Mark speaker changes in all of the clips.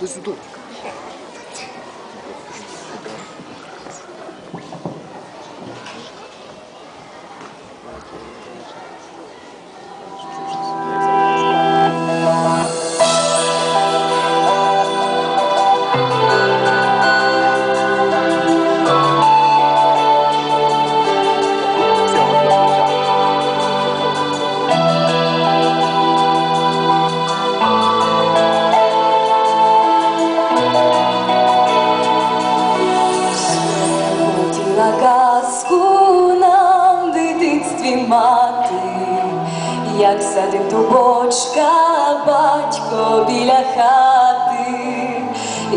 Speaker 1: До сюди.
Speaker 2: Хотіла казку нам в дитинстві мати, як садив дубочка батько біля хати,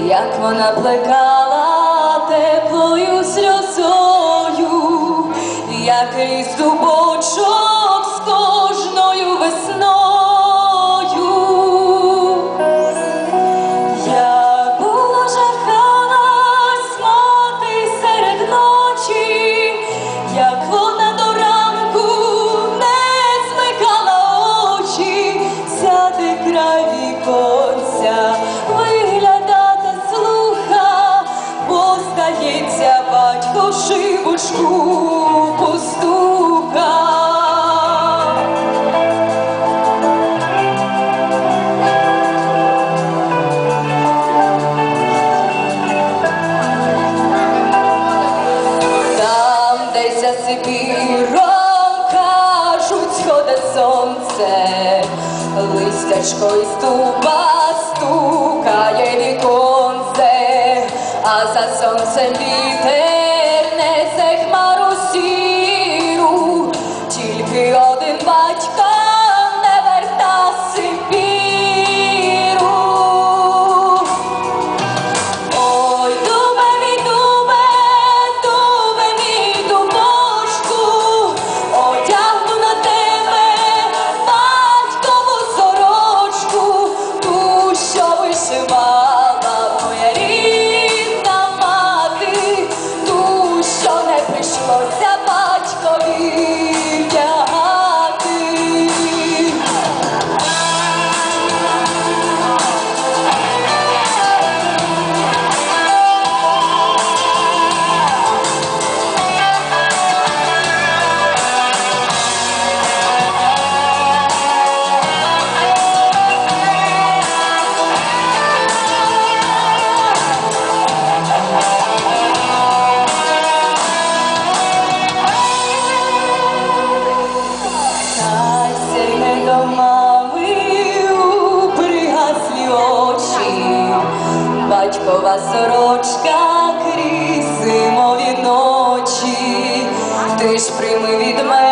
Speaker 2: як вона плекала теплою сльозою, сонце, листячко із дуба стукає віконце, а за сонцем вітер несе хмару сіру, тільки батькова сорочка крізь зимові ночі, ти ж прийми від мене.